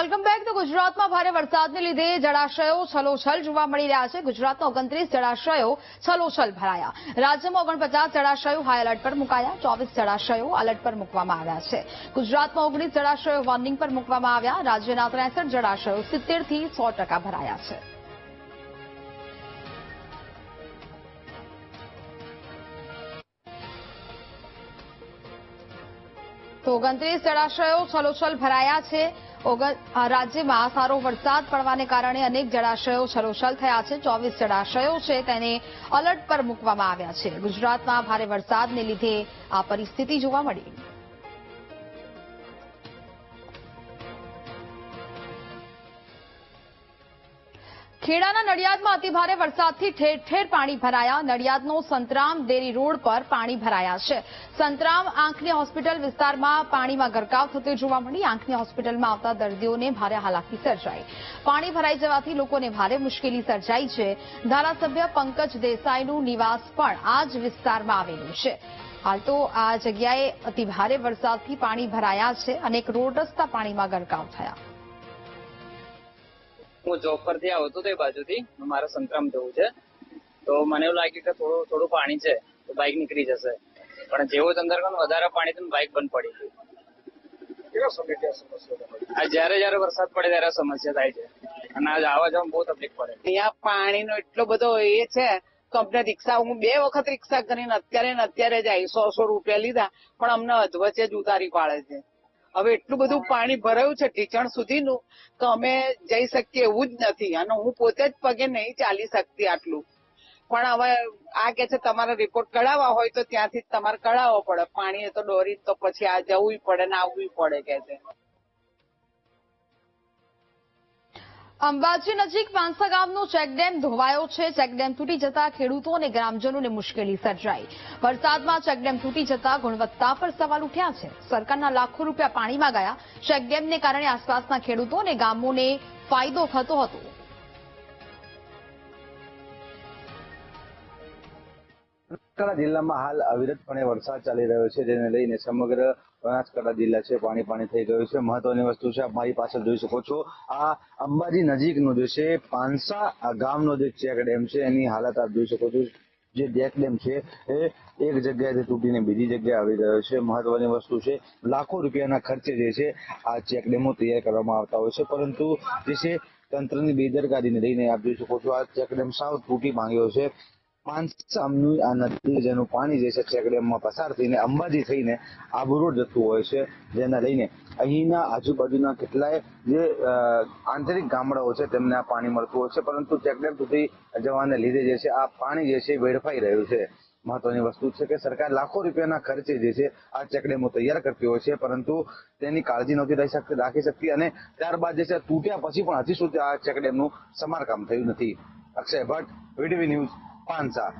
Welcome back તો ગુજરાતમાં ભારે વરસાદને લીધે જળાશયો છલોછલ જોવા મળી રહ્યા છે. ગુજરાતના ઓગણત્રીસ જળાશયો છલોછલ ભરાયા. રાજ્યમાં ઓગણપચાસ જળાશયો હાઈ એલર્ટ પર મુકાયા. ચોવીસ જળાશયો એલર્ટ પર મૂકવામાં આવ્યા છે. ગુજરાતમાં ઓગણીસ જળાશયો વોર્નિંગ પર મૂકવામાં આવ્યા. રાજ્યના ત્રેસઠ જળાશયો સિત્તેરથી સો ભરાયા છે. તો ઓગણત્રીસ જળાશયો છલોછલ ભરાયા છે. રાજ્યમાં સારો વરસાદ પડવાને કારણે અનેક જળાશયો છલોછલ થયા છે. ચોવીસ જળાશયો છે તેને અલર્ટ પર મૂકવામાં આવ્યા છે. ગુજરાતમાં ભારે વરસાદને લીધે આ પરિસ્થિતિ જોવા મળી. ખેડાના નડિયાદમાં અતિભારે વરસાદથી ઠેર ઠેર પાણી ભરાયા. નડિયાદનો સંતરામ દેરી રોડ પર પાણી ભરાયા છે. સંતરામ આંખની હોસ્પિટલ વિસ્તારમાં પાણીમાં ગરકાવ થતો જોવા મળી. આંખની હોસ્પિટલમાં આવતા દર્દીઓને ભારે હાલાકી સર્જાઈ. પાણી ભરાઈ જવાથી લોકોને ભારે મુશ્કેલી સર્જાઈ છે. ધારાસભ્ય પંકજ દેસાઈનું નિવાસ પણ આ જ વિસ્તારમાં આવેલું છે. હાલ તો આ જગ્યાએ અતિભારે વરસાદથી પાણી ભરાયા છે. અનેક રોડ રસ્તા પાણીમાં ગરકાવ થયા. હું જોબ પરથી આવતો હતો એ બાજુથી મારે સંતરામ જવું છે. તો મને એવું લાગ્યું કે થોડું થોડું પાણી છે તો બાઇક નીકળી જશે. પણ જેવો ચંદ્રકાંત વધારે પાણી તો બાઇક બંધ પડી આ જ્યારે જ્યારે વરસાદ પડે ત્યારે સમસ્યા થાય છે. અને આજ આવવા જવામાં બહુ તકલીફ પડે અહીંયા પાણીનો એટલો બધો એ છે કંપની રિક્ષા હું બે વખત રિક્ષા કરીને અત્યારે ને અત્યારે જાય સો સો રૂપિયા લીધા પણ અમને અધવચે જ ઉતારી પાડે છે. હવે એટલું બધું પાણી ભરાયું છે ટીચણ સુધીનું કે અમે જઈ શકીએ એવું જ નથી. અને હું પોતે જ પગે નહીં ચાલી શકતી આટલું. પણ હવે આ કે છે તમારે રિપોર્ટ કઢાવવા હોય તો ત્યાંથી તમારે કઢાવવો પડે. પાણી તો દોરી તો પછી આ જવું પડે ને આવવું પડે કે છે. અંબાજી નજીક પાંસા ગામનો ચેકડેમ ધોવાયો છે. ચેકડેમ તૂટી જતા ખેડૂતો અને ગ્રામજનોને મુશ્કેલી સર્જાઈ. વરસાદમાં ચેકડેમ તૂટી જતા ગુણવત્તા પર સવાલ ઉઠ્યા છે. સરકારના લાખો રૂપિયા પાણીમાં ગયા. ચેકડેમને કારણે આસપાસના ખેડૂતો અને ગામોને ફાયદો થતો હતો. બનાસકાંઠા જિલ્લામાં હાલ અવિરતપણે વરસાદ ચાલી રહ્યો છે, જેને લઈને સમગ્ર બનાસકાંઠા જિલ્લા છે પાણી પાણી થઈ ગયું છે. મહત્વની વસ્તુ છે, આપ મારી પાછળ જોઈ શકો છો. આ અંબાજી નજીકનો જે છે, પાનસા ગામનો જે ચેક ડેમ છે, એની હાલત આપ જોઈ શકો છો. જે ડેક ડેમ છે, એ એક જગ્યાએથી તૂટીને બીજી જગ્યાએ આવી રહ્યો છે. મહત્વની વસ્તુ છે, લાખો રૂપિયાના ખર્ચે જે છે, આ ચેક ડેમો તૈયાર કરવામાં આવતા હોય છે. પરંતુ જે છે, તંત્રની બેદરકારીને લઈને આપ જોઈ શકો છો, આ ચેક ડેમ સાવ તૂટી માંગ્યો છે. જેનું પાણી જે છે ચેકડેમમાં પસાર થઈને અંબાજી થઈને આબુ રોડ જતું હોય છે, જેના લઈને અહીંના આજુબાજુના કેટલાય જે આંતરિક ગામડાઓ છે, તેમને આ પાણી મળતું હોય છે, પરંતુ ચેકડેમ સુધી જવાને લીધે જે છે, આ પાણી જે છે વેડફાઈ રહ્યું છે. મહત્વની વસ્તુ છે કે સરકાર લાખો રૂપિયાના ખર્ચે જે છે, આ ચેકડેમો તૈયાર કરતી હોય છે, પરંતુ તેની કાળજી નહોતી રાખી શકતી અને ત્યારબાદ જે છે, તૂટ્યા પછી પણ હજી સુધી આ ચેકડેમનું સમારકામ થયું નથી. Akshay Bhatt VTV news. Pansa